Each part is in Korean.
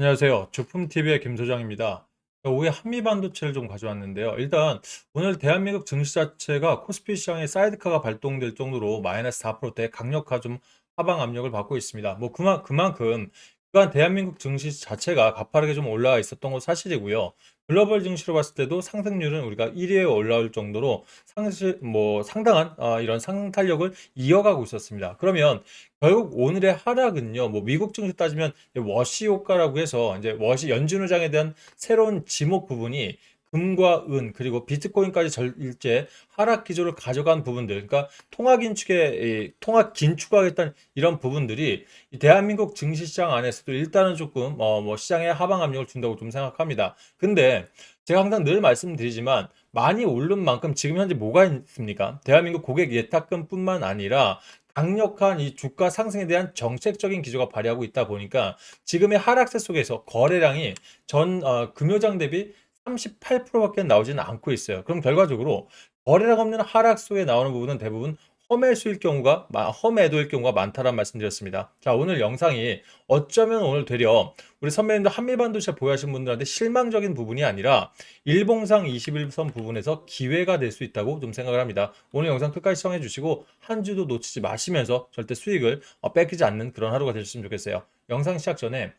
안녕하세요. 주품TV의 김 소장입니다. 오후에 한미 반도체를 좀 가져왔는데요. 일단 오늘 대한민국 증시 자체가 코스피 시장에 사이드카가 발동될 정도로 마이너스 4%대 강력한 좀 하방 압력을 받고 있습니다. 뭐 그만 그만큼 그간 대한민국 증시 자체가 가파르게 좀 올라와 있었던 건 사실이고요. 글로벌 증시로 봤을 때도 상승률은 우리가 1위에 올라올 정도로 상실 뭐 상당한 아, 이런 상탄력을 이어가고 있었습니다. 그러면 결국 오늘의 하락은요. 뭐 미국 증시 따지면 워시 효과라고 해서 이제 워시 연준 의장에 대한 새로운 지목 부분이 금과 은 그리고 비트코인까지 절 일제 하락 기조를 가져간 부분들 그러니까 통화 긴축에 이 통화 긴축하겠다는 이런 부분들이 이 대한민국 증시 시장 안에서도 일단은 조금 어 뭐 시장에 하방 압력을 준다고 좀 생각합니다. 근데 제가 항상 늘 말씀드리지만 많이 오른 만큼 지금 현재 뭐가 있습니까? 대한민국 고객 예탁금뿐만 아니라 강력한 이 주가 상승에 대한 정책적인 기조가 발휘하고 있다 보니까 지금의 하락세 속에서 거래량이 전 어, 금요장 대비 38%밖에 나오지는 않고 있어요. 그럼 결과적으로 거래량 없는 하락 속에 나오는 부분은 대부분 험매수일 경우가 마- 험매도일 경우가 많다라는 말씀드렸습니다. 자, 오늘 영상이 어쩌면 오늘 되려 우리 선배님들 한미반도체 보유하신 분들한테 실망적인 부분이 아니라 일봉상 21선 부분에서 기회가 될 수 있다고 좀 생각을 합니다. 오늘 영상 끝까지 시청해 주시고 한 주도 놓치지 마시면서 절대 수익을 어, 뺏기지 않는 그런 하루가 되셨으면 좋겠어요. 영상 시작 전에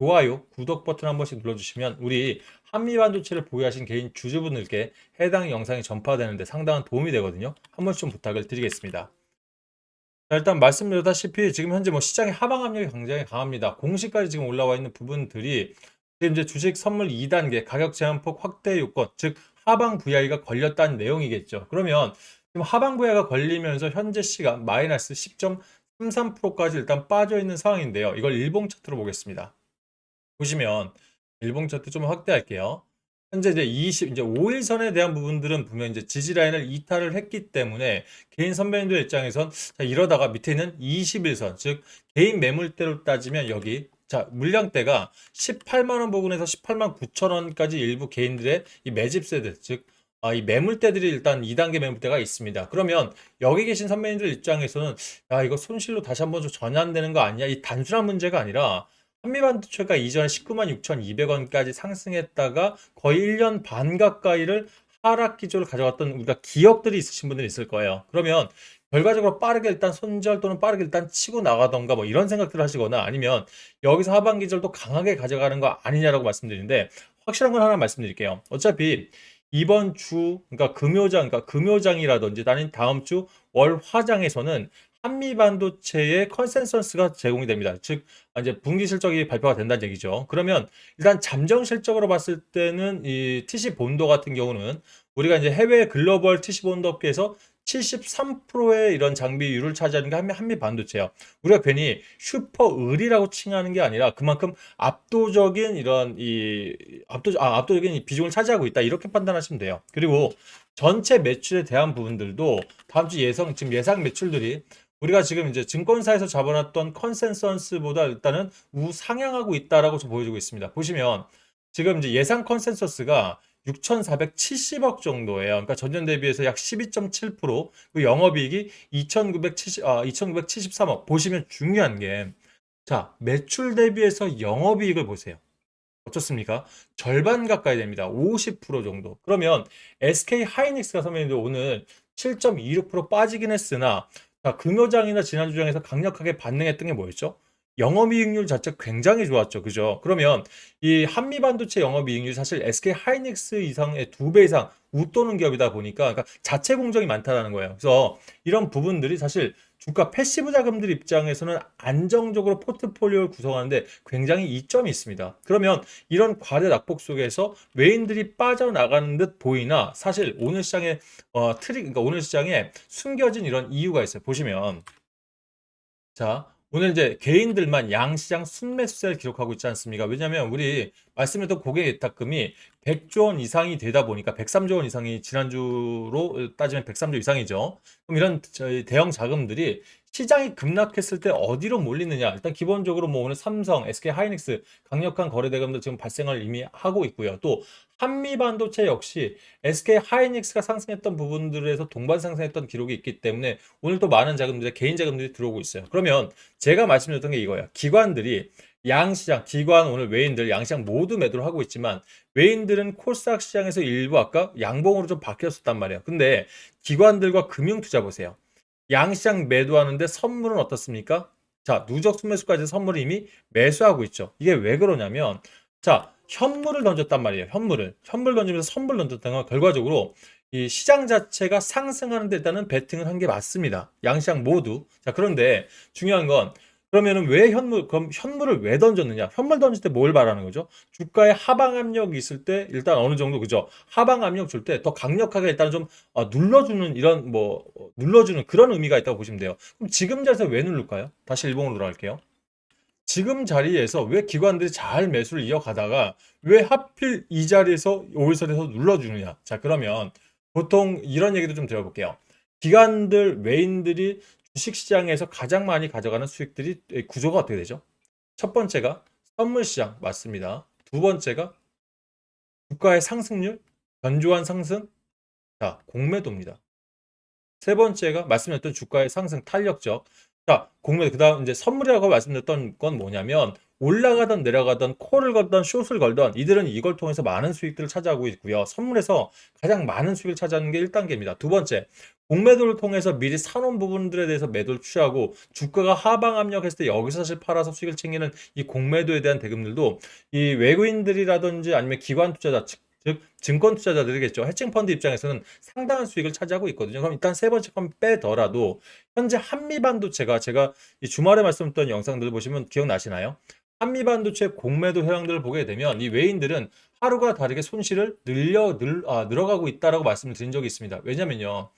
좋아요, 구독 버튼 한 번씩 눌러주시면 우리 한미반도체를 보유하신 개인 주주분들께 해당 영상이 전파되는데 상당한 도움이 되거든요. 한 번씩 좀 부탁을 드리겠습니다. 자, 일단 말씀드렸다시피 지금 현재 뭐 시장의 하방 압력이 굉장히 강합니다. 공시까지 지금 올라와 있는 부분들이 지금 이제 주식 선물 2단계 가격 제한폭 확대 요건, 즉 하방 VI가 걸렸다는 내용이겠죠. 그러면 지금 하방 VI가 걸리면서 현재 시간 마이너스 10.33%까지 일단 빠져 있는 상황인데요. 이걸 일봉 차트로 보겠습니다. 보시면 일봉 차트 좀 확대할게요. 현재 이제 20 이제 5일선에 대한 부분들은 분명 이제 지지 라인을 이탈을 했기 때문에 개인 선배님들 입장에선 자, 이러다가 밑에 있는 21선 즉 개인 매물대로 따지면 여기 자 물량대가 18만 원 부근에서 18만 9천 원까지 일부 개인들의 이 매집세들 즉 아, 이 매물대들이 일단 2단계 매물대가 있습니다. 그러면 여기 계신 선배님들 입장에서는 야 이거 손실로 다시 한번 좀 전환되는 거 아니야? 이 단순한 문제가 아니라 한미반도체가 이전에 19만 6,200원까지 상승했다가 거의 1년 반 가까이를 하락 기조를 가져갔던 우리가 기억들이 있으신 분들이 있을 거예요. 그러면 결과적으로 빠르게 일단 손절 또는 빠르게 일단 치고 나가던가 뭐 이런 생각들을 하시거나 아니면 여기서 하반 기절도 강하게 가져가는 거 아니냐라고 말씀드리는데 확실한 건 하나 말씀드릴게요. 어차피 이번 주 그러니까 금요장 그러니까 금요장이라든지 아니면 다음 주 월화장에서는 한미 반도체의 컨센서스가 제공이 됩니다. 즉 이제 분기 실적이 발표가 된다는 얘기죠. 그러면 일단 잠정 실적으로 봤을 때는 이 TC 본도 같은 경우는 우리가 이제 해외 글로벌 TC 본도 업계에서 73%의 이런 장비율을 차지하는 게 한미, 한미 반도체예요. 우리가 괜히 슈퍼 을이라고 칭하는 게 아니라 그만큼 압도적인 이런 이 압도 아, 압도적인 이 비중을 차지하고 있다 이렇게 판단하시면 돼요. 그리고 전체 매출에 대한 부분들도 다음 주 예상 지금 예상 매출들이 우리가 지금 이제 증권사에서 잡아놨던 컨센서스보다 일단은 우상향하고 있다라고 좀 보여주고 있습니다. 보시면 지금 이제 예상 컨센서스가 6,470억 정도예요. 그러니까 전년 대비해서 약 12.7%, 그 영업이익이 2,970, 아, 2,973억. 보시면 중요한 게, 자, 매출 대비해서 영업이익을 보세요. 어떻습니까? 절반 가까이 됩니다. 50% 정도. 그러면 SK 하이닉스가 선배님들 오늘 7.26% 빠지긴 했으나 자, 금요장이나 지난주장에서 강력하게 반응했던 게 뭐였죠? 영업이익률 자체 굉장히 좋았죠. 그죠? 그러면 이 한미 반도체 영업이익률 사실 SK 하이닉스 이상의 두 배 이상 웃도는 기업이다 보니까 그러니까 자체 공정이 많다라는 거예요. 그래서 이런 부분들이 사실 주가 패시브 자금들 입장에서는 안정적으로 포트폴리오를 구성하는데 굉장히 이점이 있습니다. 그러면 이런 과대 낙폭 속에서 외인들이 빠져나가는 듯 보이나 사실 오늘 시장에 어, 트릭 그러니까 오늘 시장에 숨겨진 이런 이유가 있어요. 보시면 자, 오늘 이제 개인들만 양시장 순매수세를 기록하고 있지 않습니까? 왜냐하면 우리 말씀했던 고객 예탁금이 100조 원 이상이 되다 보니까 103조 원 이상이 지난주로 따지면 103조 이상이죠. 그럼 이런 저희 대형 자금들이 시장이 급락했을 때 어디로 몰리느냐? 일단 기본적으로 뭐 오늘 삼성, SK 하이닉스 강력한 거래 대금도 지금 발생을 이미 하고 있고요. 또 한미 반도체 역시 SK 하이닉스가 상승했던 부분들에서 동반 상승했던 기록이 있기 때문에 오늘 또 많은 자금들의 개인 자금들이 들어오고 있어요. 그러면 제가 말씀드렸던 게 이거예요. 기관들이 양시장, 기관, 오늘 외인들, 양시장 모두 매도를 하고 있지만 외인들은 코스닥 시장에서 일부 아까 양봉으로 좀 바뀌었었단 말이에요. 근데 기관들과 금융 투자 보세요. 양시장 매도하는데 선물은 어떻습니까? 자, 누적 순매수까지 선물을 이미 매수하고 있죠. 이게 왜 그러냐면 자, 현물을 던졌단 말이에요. 현물을. 현물 던지면서 선물 던졌다는 건 결과적으로 이 시장 자체가 상승하는 데 일단은 베팅을 한 게 맞습니다. 양시장 모두. 자, 그런데 중요한 건 그러면은 왜 현물, 그럼 현물을 왜 던졌느냐? 현물 던질 때 뭘 말하는 거죠? 주가에 하방 압력이 있을 때 일단 어느 정도 그죠? 하방 압력 줄 때 더 강력하게 일단 좀 어, 눌러주는 이런 뭐 어, 눌러주는 그런 의미가 있다고 보시면 돼요. 그럼 지금 자리에서 왜 누를까요? 다시 일봉으로 들어갈게요. 지금 자리에서 왜 기관들이 잘 매수를 이어가다가 왜 하필 이 자리에서 5일선에서 눌러주느냐? 자, 그러면 보통 이런 얘기도 좀 들어볼게요. 기관들, 외인들이 주식시장에서 가장 많이 가져가는 수익들이 구조가 어떻게 되죠? 첫 번째가 선물시장 맞습니다. 두 번째가 주가의 상승률, 견조한 상승, 자, 공매도입니다. 세 번째가 말씀드렸던 주가의 상승 탄력적. 자, 공매도 그다음 이제 선물이라고 말씀드렸던 건 뭐냐면 올라가던 내려가던 콜을 걸던 숏을 걸던 이들은 이걸 통해서 많은 수익들을 차지하고 있고요. 선물에서 가장 많은 수익을 차지하는 게 1단계입니다. 두 번째, 공매도를 통해서 미리 사놓은 부분들에 대해서 매도를 취하고 주가가 하방 압력했을 때 여기서 사실 팔아서 수익을 챙기는 이 공매도에 대한 대금들도 이 외국인들이라든지 아니면 기관 투자자 즉 증권 투자자들이겠죠. 해칭 펀드 입장에서는 상당한 수익을 차지하고 있거든요. 그럼 일단 세 번째 건 빼더라도 현재 한미 반도체가 제가 이 주말에 말씀드렸던 영상들 보시면 기억나시나요? 한미 반도체 공매도 현황들을 보게 되면 이 외인들은 하루가 다르게 손실을 늘려 늘 아, 늘어가고 있다라고 말씀을 드린 적이 있습니다. 왜냐면요.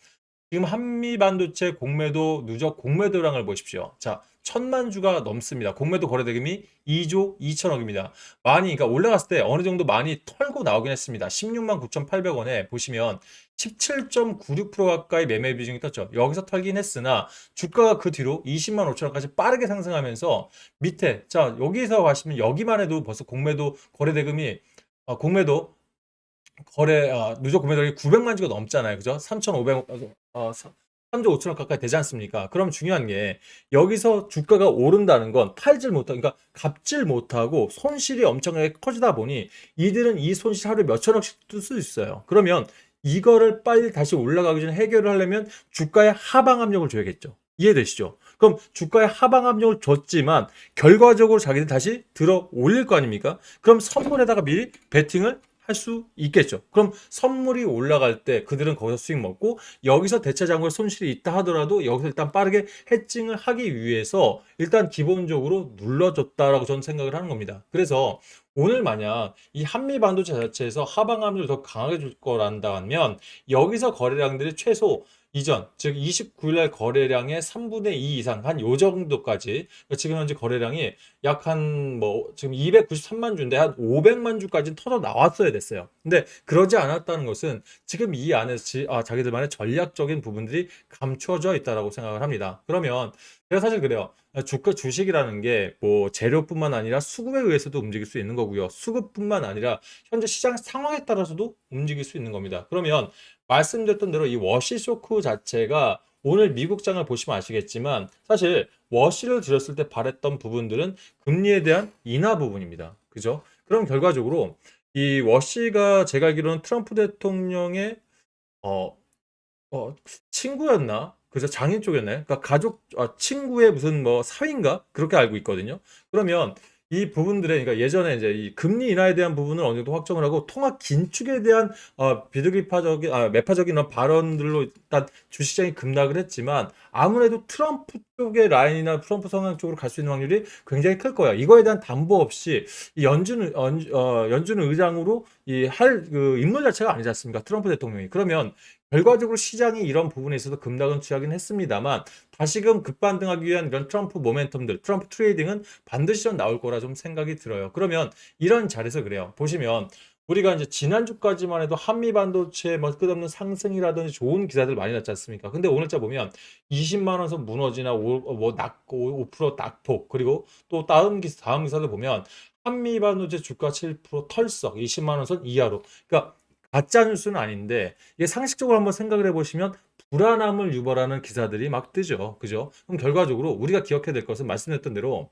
지금 한미 반도체 공매도 누적 공매도량을 보십시오. 자, 천만 주가 넘습니다. 공매도 거래대금이 2조 2천억입니다. 많이 그러니까 올라갔을 때 어느 정도 많이 털고 나오긴 했습니다. 16만 9,800원에 보시면 17.96% 가까이 매매 비중이 떴죠. 여기서 털긴 했으나 주가가 그 뒤로 20만 5천원까지 빠르게 상승하면서 밑에 자 여기서 가시면 여기만 해도 벌써 공매도 거래대금이 어, 공매도 거래 어, 누적 구매량이 900만 주가 넘잖아요. 그죠? 3,500 어, 3조 5천억 가까이 되지 않습니까? 그럼 중요한 게 여기서 주가가 오른다는 건 팔질 못하고 그러니까 갚질 못하고 손실이 엄청나게 커지다 보니 이들은 이 손실 하루에 몇 천억씩 뜰 수 있어요. 그러면 이거를 빨리 다시 올라가기 전에 해결을 하려면 주가의 하방 압력을 줘야겠죠. 이해되시죠? 그럼 주가의 하방 압력을 줬지만 결과적으로 자기들 다시 들어 올릴 거 아닙니까? 그럼 선물에다가 미리 베팅을 할 수 있겠죠. 그럼 선물이 올라갈 때 그들은 거기서 수익 먹고 여기서 대체 장고에 손실이 있다 하더라도 여기서 일단 빠르게 해칭을 하기 위해서 일단 기본적으로 눌러줬다라고 저는 생각을 하는 겁니다. 그래서 오늘 만약 이 한미 반도체 자체에서 하방 압력을 더 강하게 줄 거란다면 여기서 거래량들이 최소 이전, 즉 29일 날 거래량의 3분의 2 이상 한 요 정도까지 그러니까 지금 현재 거래량이 약 한 뭐 지금 293만 주인데 한 500만 주까지 터져 나왔어야 됐어요. 근데 그러지 않았다는 것은 지금 이 안에서 지, 아, 자기들만의 전략적인 부분들이 감추어져 있다라고 생각을 합니다. 그러면 제가 사실 그래요. 주가 주식이라는 게 뭐 재료뿐만 아니라 수급에 의해서도 움직일 수 있는 거고요. 수급뿐만 아니라 현재 시장 상황에 따라서도 움직일 수 있는 겁니다. 그러면 말씀드렸던 대로 이 워시 쇼크 자체가 오늘 미국장을 보시면 아시겠지만 사실 워시를 들였을 때 바랬던 부분들은 금리에 대한 인하 부분입니다. 그죠? 그럼 결과적으로 이 워시가 제가 알기로는 트럼프 대통령의 어, 어 친구였나? 그죠? 장인 쪽이었나요? 그러니까 가족 아, 친구의 무슨 뭐 사위인가? 그렇게 알고 있거든요. 그러면 이 부분들에 그러니까 예전에 이제 이 금리 인하에 대한 부분을 어느 정도 확정을 하고 통화 긴축에 대한 어, 비둘기파적인 아, 매파적인 발언들로 일단 주시장이 급락을 했지만 아무래도 트럼프 쪽의 라인이나 트럼프 성향 쪽으로 갈 수 있는 확률이 굉장히 클 거예요. 이거에 대한 담보 없이 이 연준 연, 어, 연준 의장으로 이 할 그 인물 자체가 아니지 않습니까? 트럼프 대통령이 그러면 결과적으로 시장이 이런 부분에 있어서 급락은 취하긴 했습니다만 다시금 급반등하기 위한 이런 트럼프 모멘텀들, 트럼프 트레이딩은 반드시 좀 나올 거라 좀 생각이 들어요. 그러면 이런 자리에서 그래요. 보시면 우리가 이제 지난주까지만 해도 한미 반도체 뭐 끝없는 상승이라든지 좋은 기사들 많이 났지 않습니까? 근데 오늘자 보면 20만 원선 무너지나 뭐 낙고 5% 낙폭 그리고 또 다음 기사 다음 기사를 보면 한미 반도체 주가 7% 털썩 20만 원선 이하로. 그러니까 가짜 뉴스는 아닌데 이게 상식적으로 한번 생각을 해보시면 불안함을 유발하는 기사들이 막 뜨죠. 그죠? 그럼 결과적으로 우리가 기억해야 될 것은 말씀드렸던 대로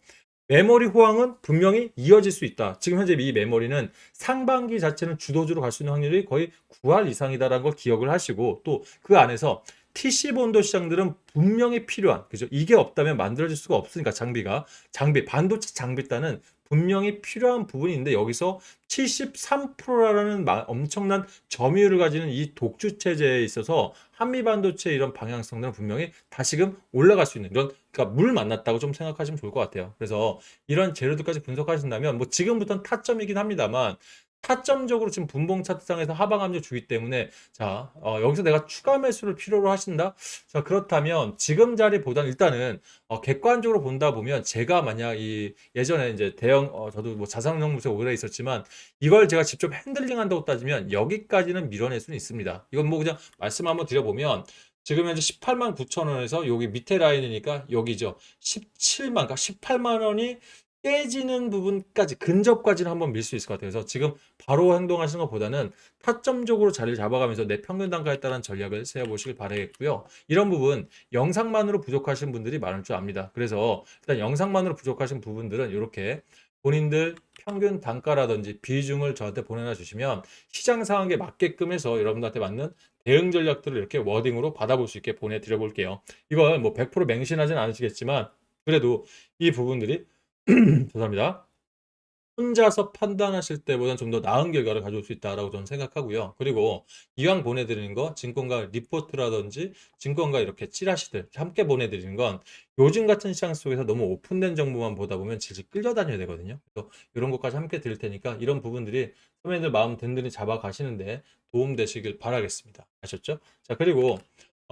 메모리 호황은 분명히 이어질 수 있다. 지금 현재 이 메모리는 상반기 자체는 주도주로 갈 수 있는 확률이 거의 9할 이상이다라는 걸 기억을 하시고 또 그 안에서 TC 본도 시장들은 분명히 필요한 그죠? 이게 없다면 만들어질 수가 없으니까 장비가 장비 반도체 장비단은 분명히 필요한 부분이 있는데 여기서 73%라는 엄청난 점유율을 가지는 이 독주 체제에 있어서 한미 반도체 이런 방향성들은 분명히 다시금 올라갈 수 있는 이런 그러니까 물 만났다고 좀 생각하시면 좋을 것 같아요. 그래서 이런 재료들까지 분석하신다면 뭐 지금부터는 타점이긴 합니다만 타점적으로 지금 분봉 차트상에서 하방 압력 주기 때문에 자 어, 여기서 내가 추가 매수를 필요로 하신다? 자 그렇다면 지금 자리보다는 일단은 어, 객관적으로 본다 보면 제가 만약 이 예전에 이제 대형 어, 저도 뭐 자산형무소에 오래 있었지만 이걸 제가 직접 핸들링 한다고 따지면 여기까지는 밀어낼 수는 있습니다. 이건 뭐 그냥 말씀 한번 드려보면 지금 현재 18만 9천 원에서 여기 밑에 라인이니까 여기죠. 17만 그러니까 18만 원이 깨지는 부분까지 근접까지는 한번 밀 수 있을 것 같아요. 그래서 지금 바로 행동하시는 것보다는 타점적으로 자리를 잡아가면서 내 평균 단가에 따른 전략을 세워보시길 바라겠고요. 이런 부분 영상만으로 부족하신 분들이 많을 줄 압니다. 그래서 일단 영상만으로 부족하신 부분들은 이렇게 본인들 평균 단가라든지 비중을 저한테 보내놔 주시면 시장 상황에 맞게끔 해서 여러분들한테 맞는 대응 전략들을 이렇게 워딩으로 받아볼 수 있게 보내드려 볼게요. 이걸 뭐 100% 맹신하진 않으시겠지만 그래도 이 부분들이 죄송합니다. 혼자서 판단하실 때보다는 좀 더 나은 결과를 가져올 수 있다라고 저는 생각하고요. 그리고 이왕 보내드리는 거 증권가 리포트라든지 증권가 이렇게 찌라시들 함께 보내드리는 건 요즘 같은 시장 속에서 너무 오픈된 정보만 보다 보면 질질 끌려다녀야 되거든요. 그래서 이런 것까지 함께 드릴 테니까 이런 부분들이 선배님들 마음 든든히 잡아가시는데 도움 되시길 바라겠습니다. 아셨죠? 자 그리고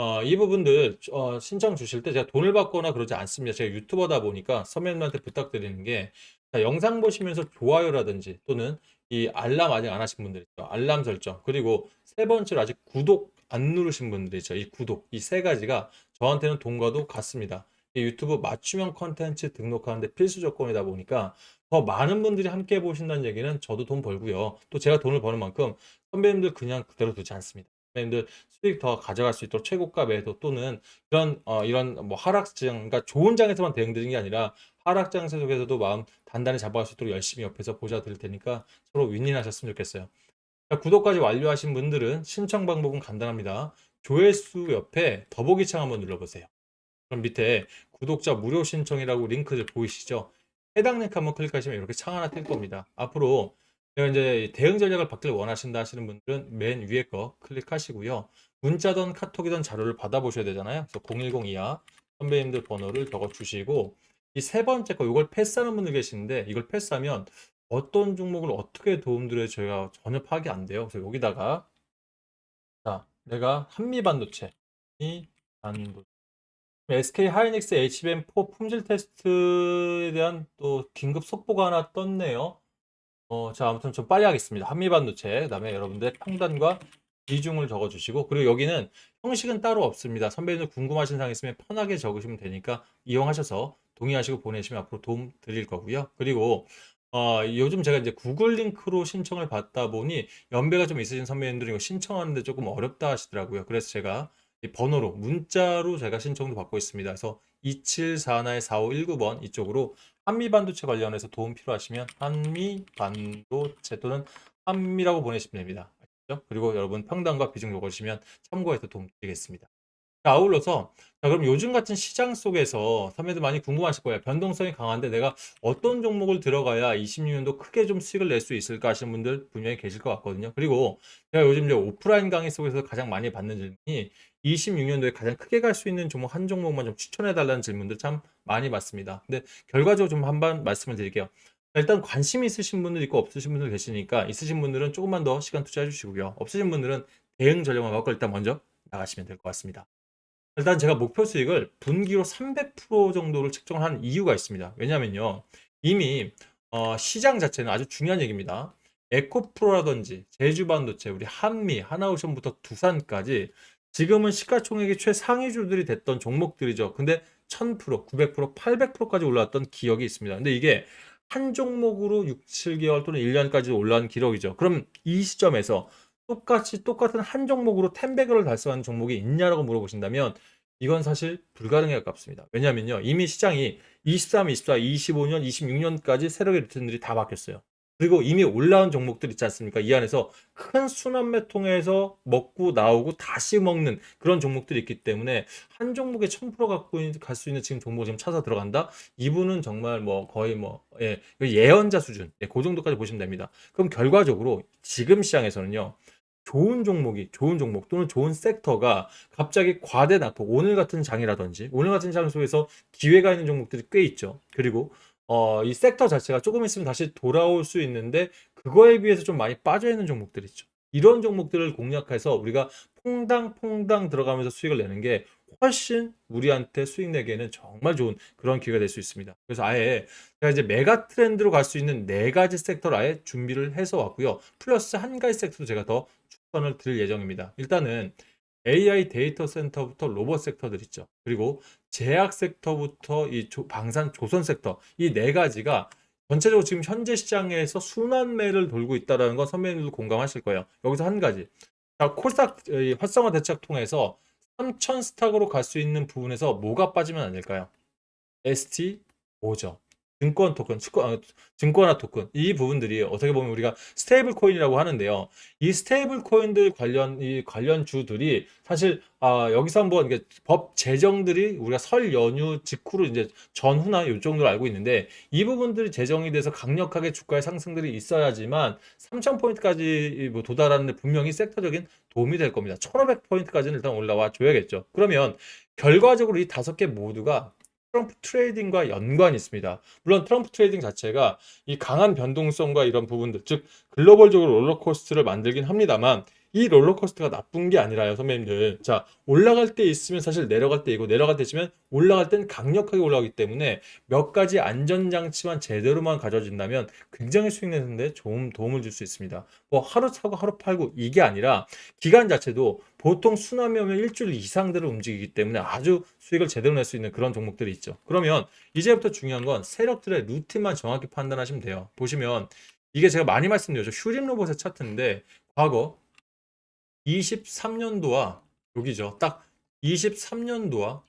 어, 이 부분들 어, 신청 주실 때 제가 돈을 받거나 그러지 않습니다. 제가 유튜버다 보니까 선배님한테 부탁드리는 게 자, 영상 보시면서 좋아요라든지 또는 이 알람 아직 안 하신 분들 있죠. 알람 설정 그리고 세 번째로 아직 구독 안 누르신 분들 있죠. 이 구독 이 세 가지가 저한테는 돈과도 같습니다. 이 유튜브 맞춤형 컨텐츠 등록하는데 필수 조건이다 보니까 더 많은 분들이 함께 보신다는 얘기는 저도 돈 벌고요. 또 제가 돈을 버는 만큼 선배님들 그냥 그대로 두지 않습니다. 선배님들 수익 더 가져갈 수 있도록 최고가 매도 또는 이런 어, 이런 뭐 하락장 그러니까 좋은 장에서만 대응드리는 게 아니라 하락장 속에서도 마음 단단히 잡아갈 수 있도록 열심히 옆에서 보자 드릴 테니까 서로 윈윈하셨으면 좋겠어요. 자, 구독까지 완료하신 분들은 신청 방법은 간단합니다. 조회수 옆에 더보기 창 한번 눌러보세요. 그럼 밑에 구독자 무료 신청이라고 링크들 보이시죠? 해당 링크 한번 클릭하시면 이렇게 창 하나 뜰 겁니다. 앞으로 제가 이제 대응 전략을 받기를 원하신다 하시는 분들은 맨 위에 거 클릭하시고요. 문자든 카톡이든 자료를 받아보셔야 되잖아요. 그래서 010이야 선배님들 번호를 적어 주시고 이 세 번째 거 이걸 패스하는 분들 계시는데 이걸 패스하면 어떤 종목을 어떻게 도움드려야 저희가 전혀 파악이 안 돼요. 그래서 여기다가 자 내가 한미 반도체 이 반도체 SK 하이닉스 HBM4 품질 테스트에 대한 또 긴급 속보가 하나 떴네요. 어, 자, 아무튼 좀 빨리 하겠습니다. 한미반도체, 그 다음에 여러분들 평단과 비중을 적어주시고, 그리고 여기는 형식은 따로 없습니다. 선배님들 궁금하신 사항 있으면 편하게 적으시면 되니까 이용하셔서 동의하시고 보내시면 앞으로 도움 드릴 거고요. 그리고 어, 요즘 제가 이제 구글 링크로 신청을 받다 보니 연배가 좀 있으신 선배님들은 이거 신청하는데 조금 어렵다 하시더라고요. 그래서 제가 이 번호로 문자로 제가 신청도 받고 있습니다. 그래서 2741-4519번 이쪽으로 한미 반도체 관련해서 도움 필요하시면 한미 반도체 또는 한미라고 보내시면 됩니다. 아시죠? 그리고 여러분 평단과 비중 적어주시면 참고해서 도움 드리겠습니다. 자, 아울러서 자, 그럼 요즘 같은 시장 속에서 선배들 많이 궁금하실 거예요. 변동성이 강한데 내가 어떤 종목을 들어가야 26년도 크게 좀 수익을 낼 수 있을까 하시는 분들 분명히 계실 것 같거든요. 그리고 제가 요즘 이제 오프라인 강의 속에서 가장 많이 받는 질문이 26년도에 가장 크게 갈 수 있는 종목 한 종목만 좀 추천해 달라는 질문들 참 많이 받습니다. 근데 결과적으로 좀 한번 말씀을 드릴게요. 일단 관심 있으신 분들 있고 없으신 분들 계시니까 있으신 분들은 조금만 더 시간 투자해 주시고요. 없으신 분들은 대응 전략만 갖고 일단 먼저 나가시면 될 것 같습니다. 일단 제가 목표 수익을 분기로 300% 정도를 책정을 한 이유가 있습니다. 왜냐면요. 이미 어, 시장 자체는 아주 중요한 얘기입니다. 에코프로라든지 제주 반도체, 우리 한미, 하나오션부터 두산까지 지금은 시가총액이 최상위주들이 됐던 종목들이죠. 근데 1000%, 900%, 800%까지 올라왔던 기억이 있습니다. 근데 이게 한 종목으로 6, 7개월 또는 1년까지 올라온 기록이죠. 그럼 이 시점에서 똑같이 똑같은 한 종목으로 10배를 달성하는 종목이 있냐라고 물어보신다면 이건 사실 불가능에 가깝습니다. 왜냐하면요. 이미 시장이 23, 24, 25년, 26년까지 세력의 루틴들이 다 바뀌었어요. 그리고 이미 올라온 종목들 있지 않습니까? 이 안에서 큰 순환매 통해서 먹고 나오고 다시 먹는 그런 종목들이 있기 때문에 한 종목에 1000% 갖고 갈 수 있는 지금 종목을 지금 찾아 들어간다? 이분은 정말 뭐 거의 뭐 예, 예언자 수준, 예, 그 정도까지 보시면 됩니다. 그럼 결과적으로 지금 시장에서는요. 좋은 종목이 좋은 종목 또는 좋은 섹터가 갑자기 과대 낙폭 오늘 같은 장이라든지 오늘 같은 장 속에서 기회가 있는 종목들이 꽤 있죠. 그리고 어, 이 섹터 자체가 조금 있으면 다시 돌아올 수 있는데 그거에 비해서 좀 많이 빠져 있는 종목들 있죠. 이런 종목들을 공략해서 우리가 퐁당퐁당 들어가면서 수익을 내는 게 훨씬 우리한테 수익 내기에는 정말 좋은 그런 기회가 될 수 있습니다. 그래서 아예 제가 이제 메가 트렌드로 갈 수 있는 네 가지 섹터를 아예 준비를 해서 왔고요. 플러스 한 가지 섹터도 제가 더 추천을 드릴 예정입니다. 일단은 AI 데이터 센터부터 로봇 섹터들 있죠. 그리고 제약 섹터부터 이 조- 방산 조선 섹터 이 네 가지가 전체적으로 지금 현재 시장에서 순환매를 돌고 있다는 건 선배님들도 공감하실 거예요. 여기서 한 가지. 자, 이 활성화 대책 통해서 3천 스탁으로 갈 수 있는 부분에서 뭐가 빠지면 안 될까요? ST, 오죠. 증권 토큰, 증권, 아, 증권화 토큰 이 부분들이 어떻게 보면 우리가 스테이블 코인이라고 하는데요. 이 스테이블 코인들 관련 이 관련 주들이 사실 아, 여기서 한번 법 제정들이 우리가 설 연휴 직후로 이제 전후나 요 정도로 알고 있는데 이 부분들이 제정이 돼서 강력하게 주가의 상승들이 있어야지만 3,000포인트까지 뭐 도달하는데 분명히 섹터적인 도움이 될 겁니다. 1,500포인트까지는 일단 올라와 줘야겠죠. 그러면 결과적으로 이 다섯 개 모두가 트럼프 트레이딩과 연관이 있습니다. 물론 트럼프 트레이딩 자체가 이 강한 변동성과 이런 부분들, 즉 글로벌적으로 롤러코스터를 만들긴 합니다만 이 롤러코스터가 나쁜 게 아니라요, 선배님들. 자, 올라갈 때 있으면 사실 내려갈 때 이고 내려갈 때 있으면 올라갈 땐 강력하게 올라가기 때문에 몇 가지 안전장치만 제대로만 가져진다면 굉장히 수익 내는데 좋은 도움을 줄 수 있습니다. 뭐 하루 사고 하루 팔고 이게 아니라 기간 자체도 보통 수남이 오면 일주일 이상들을 움직이기 때문에 아주 수익을 제대로 낼 수 있는 그런 종목들이 있죠. 그러면 이제부터 중요한 건 세력들의 루틴만 정확히 판단하시면 돼요. 보시면 이게 제가 많이 말씀드렸죠. 휴림 로봇의 차트인데 과거 23년도와 여기죠. 딱 23년도와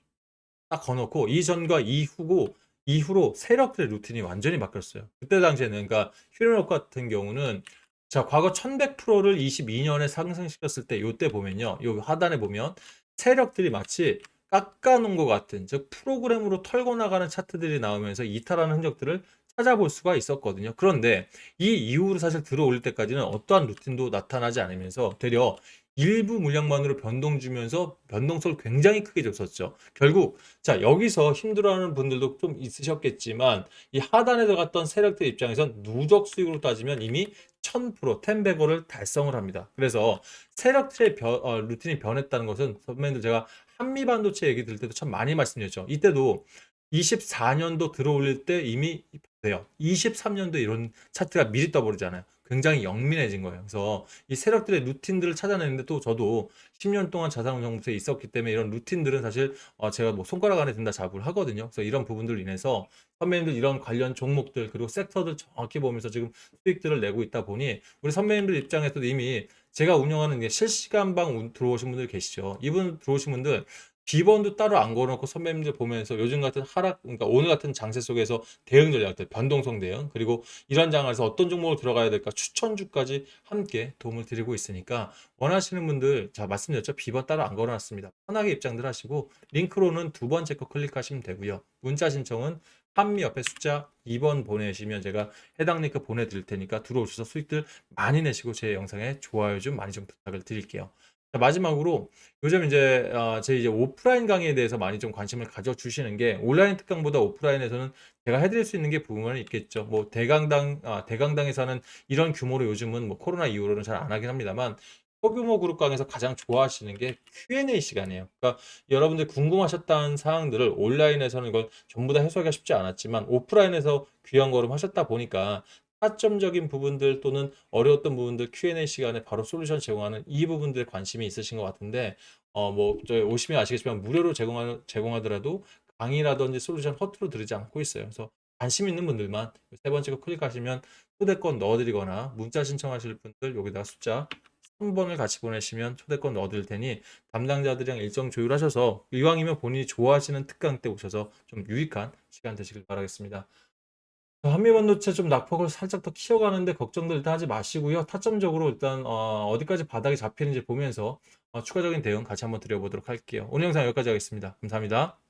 딱 거놓고 이전과 이후고 이후로 세력들의 루틴이 완전히 바뀌었어요. 그때 당시에는 그러니까 휴림로봇 같은 경우는 자, 과거 1100%를 22년에 상승시켰을 때 요때 보면요. 요 하단에 보면 세력들이 마치 깎아놓은 것 같은 즉 프로그램으로 털고 나가는 차트들이 나오면서 이탈하는 흔적들을 찾아볼 수가 있었거든요. 그런데 이 이후로 사실 들어올 때까지는 어떠한 루틴도 나타나지 않으면서 되려 일부 물량만으로 변동 주면서 변동성을 굉장히 크게 줬었죠. 결국 자 여기서 힘들어하는 분들도 좀 있으셨겠지만 이 하단에 들어갔던 세력들 입장에선 누적 수익으로 따지면 이미 1000% 텐베거를 달성을 합니다. 그래서 세력들의 변- 어, 루틴이 변했다는 것은 선배님들 제가 한미 반도체 얘기 들 때도 참 많이 말씀드렸죠. 이때도 24년도 들어올릴 때 이미 돼요. 23년도 이런 차트가 미리 떠버리잖아요. 굉장히 영민해진 거예요. 그래서 이 세력들의 루틴들을 찾아내는데 또 저도 10년 동안 자산운용부에 있었기 때문에 이런 루틴들은 사실 어, 제가 뭐 손가락 안에 든다 자부를 하거든요. 그래서 이런 부분들로 인해서 선배님들 이런 관련 종목들 그리고 섹터들 정확히 보면서 지금 수익들을 내고 있다 보니 우리 선배님들 입장에서도 이미 제가 운영하는 게 실시간방 운- 들어오신 분들 계시죠. 이분 들어오신 분들 기본도 따로 안 걸어놓고 선배님들 보면서 요즘 같은 하락, 그러니까 오늘 같은 장세 속에서 대응 전략들, 변동성 대응, 그리고 이런 장에서 어떤 종목을 들어가야 될까 추천주까지 함께 도움을 드리고 있으니까 원하시는 분들, 자, 말씀드렸죠. 비번 따로 안 걸어놨습니다. 편하게 입장들 하시고, 링크로는 두 번째 거 클릭하시면 되고요. 문자 신청은 한미 옆에 숫자 2번 보내시면 제가 해당 링크 보내드릴 테니까 들어오셔서 수익들 많이 내시고 제 영상에 좋아요 좀 많이 좀 부탁을 드릴게요. 자, 마지막으로 요즘 이제 어, 제 이제 오프라인 강의에 대해서 많이 좀 관심을 가져주시는 게 온라인 특강보다 오프라인에서는 제가 해드릴 수 있는 게 부분은 있겠죠. 뭐 대강당 아, 대강당에서 하는 이런 규모로 요즘은 뭐 코로나 이후로는 잘 안 하긴 합니다만 소규모 그룹 강에서 가장 좋아하시는 게 Q&A 시간이에요. 그러니까 여러분들 궁금하셨던 사항들을 온라인에서는 이걸 전부 다 해소하기가 쉽지 않았지만 오프라인에서 귀한 걸음 하셨다 보니까 타점적인 부분들 또는 어려웠던 부분들 Q&A 시간에 바로 솔루션 제공하는 이 부분들에 관심이 있으신 것 같은데 어뭐 저희 오시면 아시겠지만 무료로 제공하, 제공하더라도 강의라든지 솔루션 허투루 드리지 않고 있어요. 그래서 관심 있는 분들만 세 번째 거 클릭하시면 초대권 넣어드리거나 문자 신청하실 분들 여기다가 숫자 한 번을 같이 보내시면 초대권 얻을 테니 담당자들이랑 일정 조율하셔서 이왕이면 본인이 좋아하시는 특강 때 오셔서 좀 유익한 시간 되시길 바라겠습니다. 한미 반도체 좀 낙폭을 살짝 더 키워가는데 걱정들 일단 하지 마시고요. 타점적으로 일단 어, 디까지 바닥이 잡히는지 보면서 어, 추가적인 대응 같이 한번 드려보도록 할게요. 오늘 영상 여기까지 하겠습니다. 감사합니다.